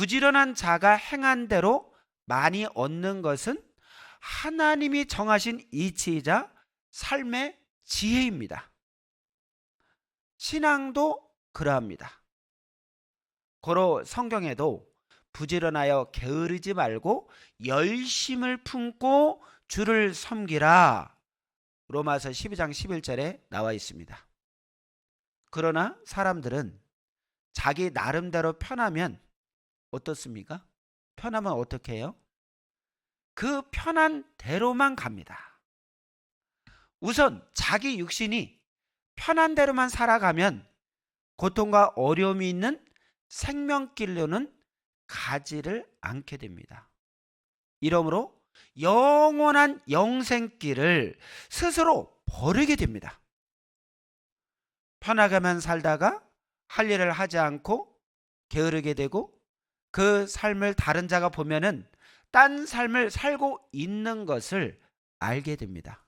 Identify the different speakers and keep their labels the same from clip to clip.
Speaker 1: 부지런한 자가 행한 대로 많이 얻는 것은 하나님이 정하신 이치이자 삶의 지혜입니다. 신앙도 그러합니다. 고로 성경에도 부지런하여 게으르지 말고 열심을 품고 주를 섬기라. 로마서 12장 11절에 나와 있습니다. 그러나 사람들은 자기 나름대로 편하면 어떻습니까? 편하면 어떻게 해요? 그 편한 대로만 갑니다. 우선 자기 육신이 편한 대로만 살아가면 고통과 어려움이 있는 생명길로는 가지를 않게 됩니다. 이러므로 영원한 영생길을 스스로 버리게 됩니다. 편하게만 살다가 할 일을 하지 않고 게으르게 되고 그 삶을 다른 자가 보면은 딴 삶을 살고 있는 것을 알게 됩니다.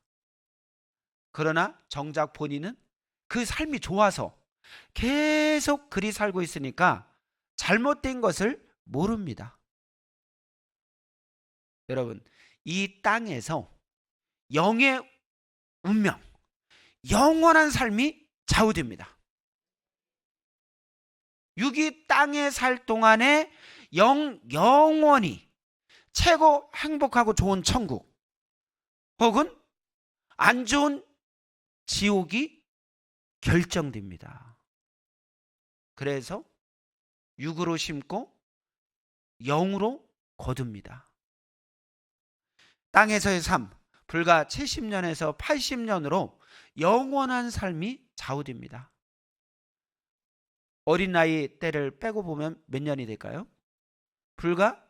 Speaker 1: 그러나 정작 본인은 그 삶이 좋아서 계속 그리 살고 있으니까 잘못된 것을 모릅니다. 여러분, 이 땅에서 영의 운명, 영원한 삶이 좌우됩니다. 육이 땅에 살 동안에 영, 영원히 최고 행복하고 좋은 천국 혹은 안 좋은 지옥이 결정됩니다. 그래서 육으로 심고 영으로 거둡니다. 땅에서의 삶, 불과 70년에서 80년으로 영원한 삶이 좌우됩니다. 어린 나이 때를 빼고 보면 몇 년이 될까요? 불과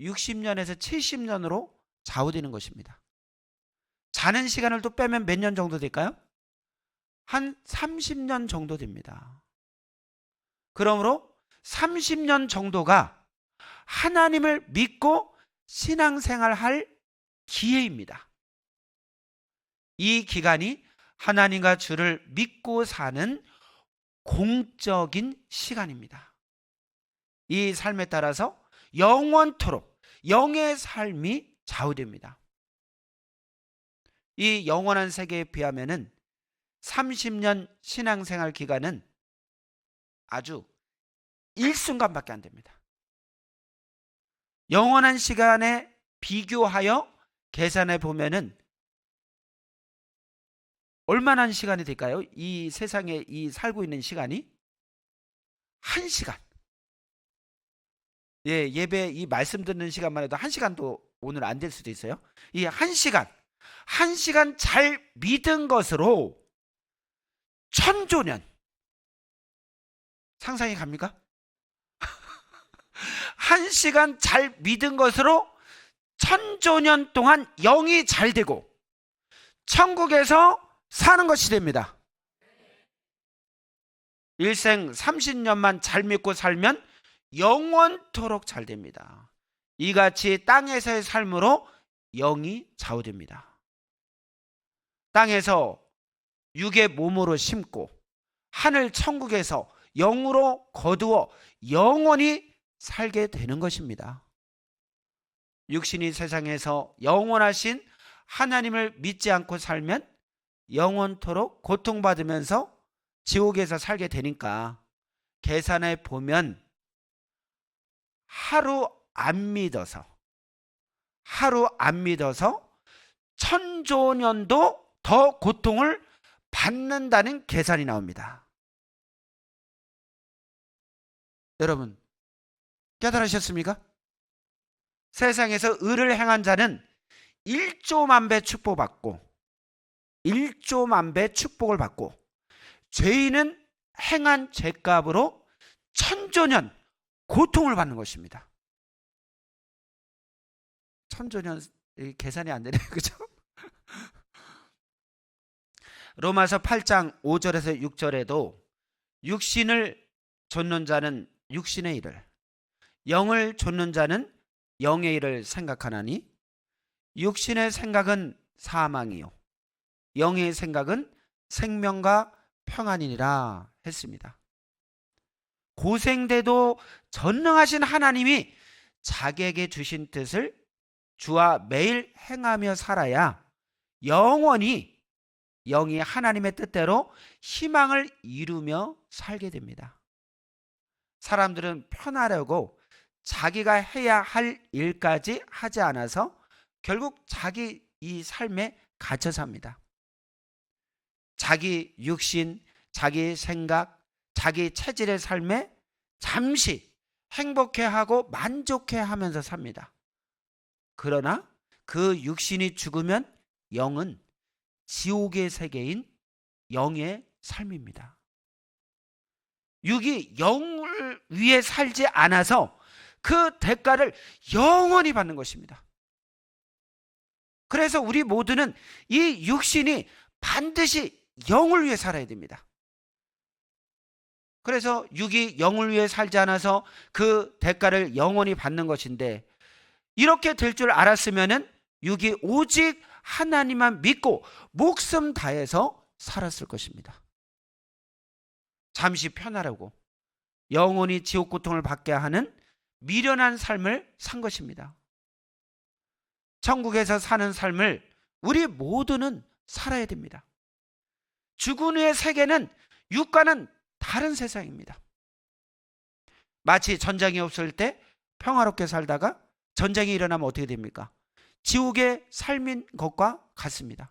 Speaker 1: 60년에서 70년으로 좌우되는 것입니다. 자는 시간을 또 빼면 몇 년 정도 될까요? 한 30년 정도 됩니다. 그러므로 30년 정도가 하나님을 믿고 신앙생활 할 기회입니다. 이 기간이 하나님과 주를 믿고 사는 공적인 시간입니다. 이 삶에 따라서 영원토록 영의 삶이 좌우됩니다. 이 영원한 세계에 비하면은 30년 신앙생활 기간은 아주 일순간밖에 안 됩니다. 영원한 시간에 비교하여 계산해 보면은 얼마나 시간이 될까요? 이 세상에 이 살고 있는 시간이 한 시간. 예, 예배 이 말씀 듣는 시간만 해도 한 시간도 오늘 안 될 수도 있어요. 이 한 시간, 한 시간 잘 믿은 것으로 천조년 상상이 갑니까? 한 시간 잘 믿은 것으로 천조년 동안 영이 잘 되고 천국에서 사는 것이 됩니다. 일생 30년만 잘 믿고 살면 영원토록 잘 됩니다. 이같이 땅에서의 삶으로 영이 좌우됩니다. 땅에서 육의 몸으로 심고 하늘 천국에서 영으로 거두어 영원히 살게 되는 것입니다. 육신이 세상에서 영원하신 하나님을 믿지 않고 살면 영원토록 고통받으면서 지옥에서 살게 되니까 계산해 보면 하루 안 믿어서 하루 안 믿어서 천조 년도 더 고통을 받는다는 계산이 나옵니다. 여러분 깨달으셨습니까? 세상에서 의를 행한 자는 1조만 배 축복받고 1조만 배 축복을 받고 죄인은 행한 죄값으로 천조년 고통을 받는 것입니다. 천조년 계산이 안 되네요. 그죠? 로마서 8장 5절에서 6절에도 육신을 좇는 자는 육신의 일을 영을 좇는 자는 영의 일을 생각하나니 육신의 생각은 사망이요 영의 생각은 생명과 평안이니라 했습니다. 고생돼도 전능하신 하나님이 자기에게 주신 뜻을 주와 매일 행하며 살아야 영원히 영이 하나님의 뜻대로 희망을 이루며 살게 됩니다. 사람들은 편하려고 자기가 해야 할 일까지 하지 않아서 결국 자기 이 삶에 갇혀 삽니다. 자기 육신, 자기 생각, 자기 체질의 삶에 잠시 행복해하고 만족해하면서 삽니다. 그러나 그 육신이 죽으면 영은 지옥의 세계인 영의 삶입니다. 육이 영을 위해 살지 않아서 그 대가를 영원히 받는 것입니다. 그래서 우리 모두는 이 육신이 반드시 영을 위해 살아야 됩니다. 그래서 육이 영을 위해 살지 않아서 그 대가를 영원히 받는 것인데 이렇게 될 줄 알았으면은 육이 오직 하나님만 믿고 목숨 다해서 살았을 것입니다. 잠시 편하려고 영원히 지옥 고통을 받게 하는 미련한 삶을 산 것입니다. 천국에서 사는 삶을 우리 모두는 살아야 됩니다. 죽은 후의 세계는 육과는 다른 세상입니다. 마치 전쟁이 없을 때 평화롭게 살다가 전쟁이 일어나면 어떻게 됩니까? 지옥의 삶인 것과 같습니다.